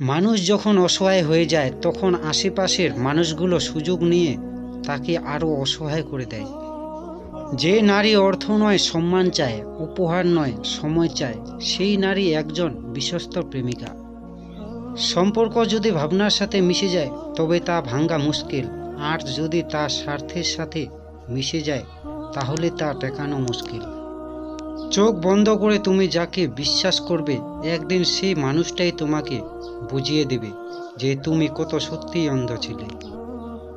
মানুষ যখন অসহায় হয়ে যায়, তখন আশেপাশের মানুষগুলো সুযোগ নিয়ে তাকে আরও অসহায় করে দেয়। যে নারী অর্থ নয়, সম্মান চায়, উপহার নয়, সময় চায়, সেই নারী একজন বিশ্বস্ত প্রেমিকা। সম্পর্ক যদি ভাবনার সাথে মিশে যায়, তবে তা ভাঙ্গা মুশকিল। আর যদি তা স্বার্থের সাথে মিশে যায়, তাহলে তা টেকানো মুশকিল। চোখ বন্ধ করে তুমি যাকে বিশ্বাস করবে, একদিন সেই মানুষটাই তোমাকে বুঝিয়ে দেবে যে তুমি কত সত্যিই অন্ধ ছিলে।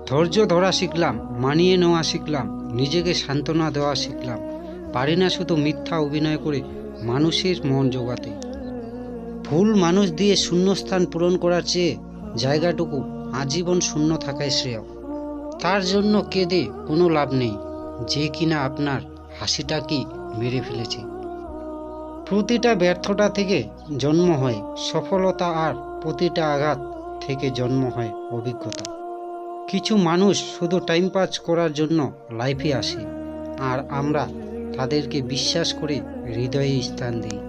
ধৈর্য ধরা শিখলাম, মানিয়ে নেওয়া শিখলাম, নিজেকে সান্ত্বনা দেওয়া শিখলাম। পারি না শুধু মিথ্যা অভিনয় করে মানুষের মন জোগাতে। ভুল মানুষ দিয়ে শূন্যস্থান পূরণ করার চেয়ে জায়গাটুকু আজীবন শূন্য থাকায় শ্রেয়। তার জন্য কেঁদে কোনো লাভ নেই, যে কিনা আপনার হাসিটাকেই মেরে ফেলেছে। প্রতিটা ব্যর্থতা থেকে জন্ম হয় সফলতা আর প্রতিটা আঘাত থেকে জন্ম হয় অভিজ্ঞতা। কিছু মানুষ শুধু টাইম পাস করার জন্য লাইফে আসে আর আমরা তাদেরকে বিশ্বাস করে হৃদয়ে স্থান দিই।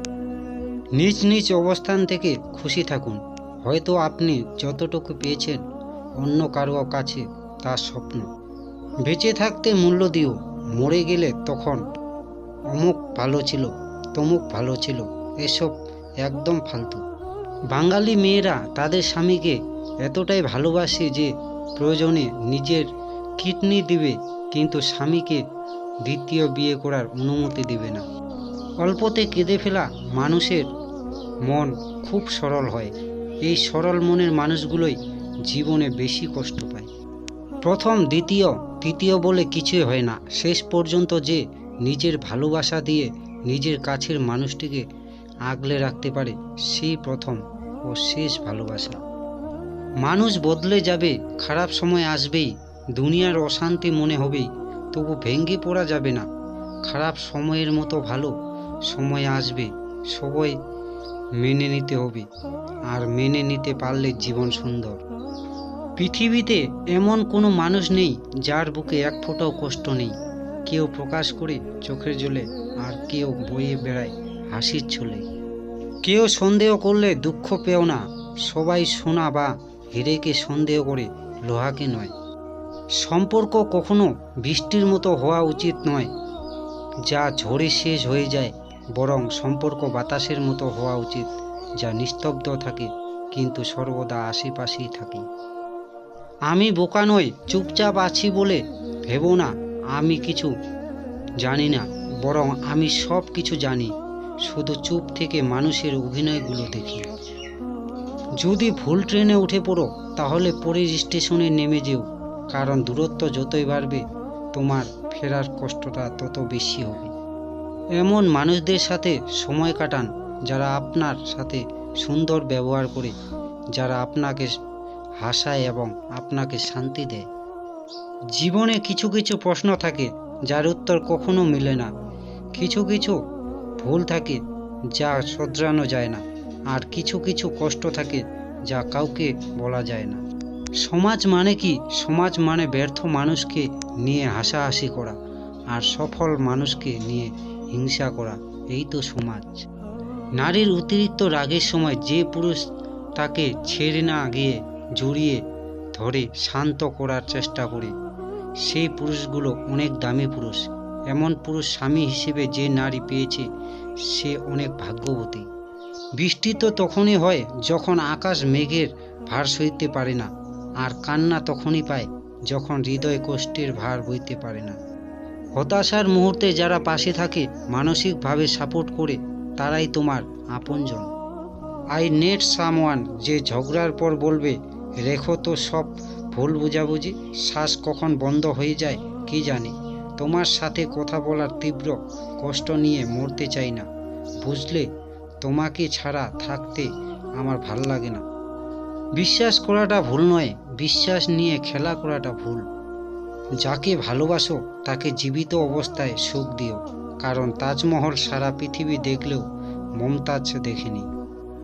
নিজ নিজ অবস্থান থেকে খুশি থাকুন। হয়তো আপনি যতটুকু পেয়েছেন, অন্য কারও কাছে তার স্বপ্ন। বেঁচে থাকতে মূল্য দিও, মরে গেলে তখন অমুক ভালো ছিল, তমুক ভালো ছিল, এসব একদম ফালতু। বাঙালি মেয়েরা তাদের স্বামীকে এতটাই ভালোবাসে যে প্রয়োজনে নিজের কিডনি দিবে, কিন্তু স্বামীকে দ্বিতীয় বিয়ে করার অনুমতি দেবে না। অল্পতে কেঁদে ফেলা মানুষের মন খুব সরল হয়। এই সরল মনের মানুষগুলোই জীবনে বেশি কষ্ট পায়। প্রথম, দ্বিতীয়, তৃতীয় বলে কিছুই হয় না। শেষ পর্যন্ত যে নিজের ভালোবাসা দিয়ে নিজের কাছের মানুষটিকে আগলে রাখতে পারে সেই প্রথম ও শেষ ভালোবাসা। মানুষ বদলে যাবে, খারাপ সময় আসবেই, দুনিয়ার অশান্তি মনে হবেই, তবু ভেঙে পড়া যাবে না। খারাপ সময়ের মতো ভালো সময় আসবে, সবাই মেনে নিতে হবে, আর মেনে নিতে পারলে জীবন সুন্দর। পৃথিবীতে এমন কোনো মানুষ নেই যার বুকে এক ফোঁটাও কষ্ট নেই। কেউ প্রকাশ করে চোখের জলে আর কেউ বয়ে বেড়ায় হাসির ছলে। কেউ সন্দেহ করলে দুঃখ পেও না, সবাই সোনা বা হিরেকে সন্দেহ করে, লোহাকে নয়। সম্পর্ক কখনো বৃষ্টির মতো হওয়া উচিত নয়, যা ঝড়ে শেষ হয়ে যায়, বরং সম্পর্ক বাতাসের মতো হওয়া উচিত, যা নিস্তব্ধ থাকে, কিন্তু সর্বদা আশেপাশেই থাকে। আমি বোকা নই, চুপচাপ আছি বলে ভেবো না আমি কিছু জানি না, বরং আমি সব কিছু জানি, শুধু চুপ থেকে মানুষের অভিনয়গুলো দেখি। যদি ভুল ট্রেনে উঠে পড়ো, তাহলে পরের স্টেশনে নেমে যেও, কারণ দূরত্ব যতই বাড়বে, তোমার ফেরার কষ্টটা তত বেশি হবে। এমন মানুষদের সাথে সময় কাটান, যারা আপনার সাথে সুন্দর ব্যবহার করে, যারা আপনাকে হাসায় এবং আপনাকে শান্তি দেয়। জীবনে কিছু কিছু প্রশ্ন থাকে, যার উত্তর কখনো মেলে না। কিছু কিছু ভুল থাকে, যা শোধরানো যায় না। আর কিছু কিছু কষ্ট থাকে, যা কাউকে বলা যায় না। সমাজ মানে কি? সমাজ মানে ব্যর্থ মানুষকে নিয়ে হাসাহাসি করা আর সফল মানুষকে নিয়ে হিংসা করা। এই তো সমাজ। নারীর অতিরিক্ত রাগের সময় যে পুরুষ তাকে ছেড়ে না গিয়ে, জড়িয়ে ধরে, শান্ত করার চেষ্টা করে সেই পুরুষগুলো অনেক দামি পুরুষ। এমন পুরুষ স্বামী হিসেবে যে নারী পেয়েছে, সে অনেক ভাগ্যবতী। বৃষ্টি তো তখনই হয় যখন আকাশ মেঘের ভার সইতে পারে না, আর কান্না তখনই পায় যখন হৃদয় কষ্টের ভার বইতে পারে না। হতাশার মুহূর্তে যারা পাশে থাকে, মানসিকভাবে সাপোর্ট করে, তারাই তোমার আপনজন। আই নেট সামওয়ান যে ঝগড়ার পর বলবে, রেখো তো সব ভুল বুঝাবুঝি, শ্বাস কখন বন্ধ হয়ে যায় কি জানি। তোমার সাথে কথা বলার তীব্র কষ্ট নিয়ে মরতে চাই না। বুঝলে, তোমাকে ছাড়া থাকতে আমার ভালো লাগে না। বিশ্বাস করাটা ভুল নয়, বিশ্বাস নিয়ে খেলা করাটা ভুল। যাকে ভালোবাসো, তাকে জীবিত অবস্থায় সুখ দিও। কারণ তাজমহল সারা পৃথিবী দেখলেও মমতাজ দেখেনি।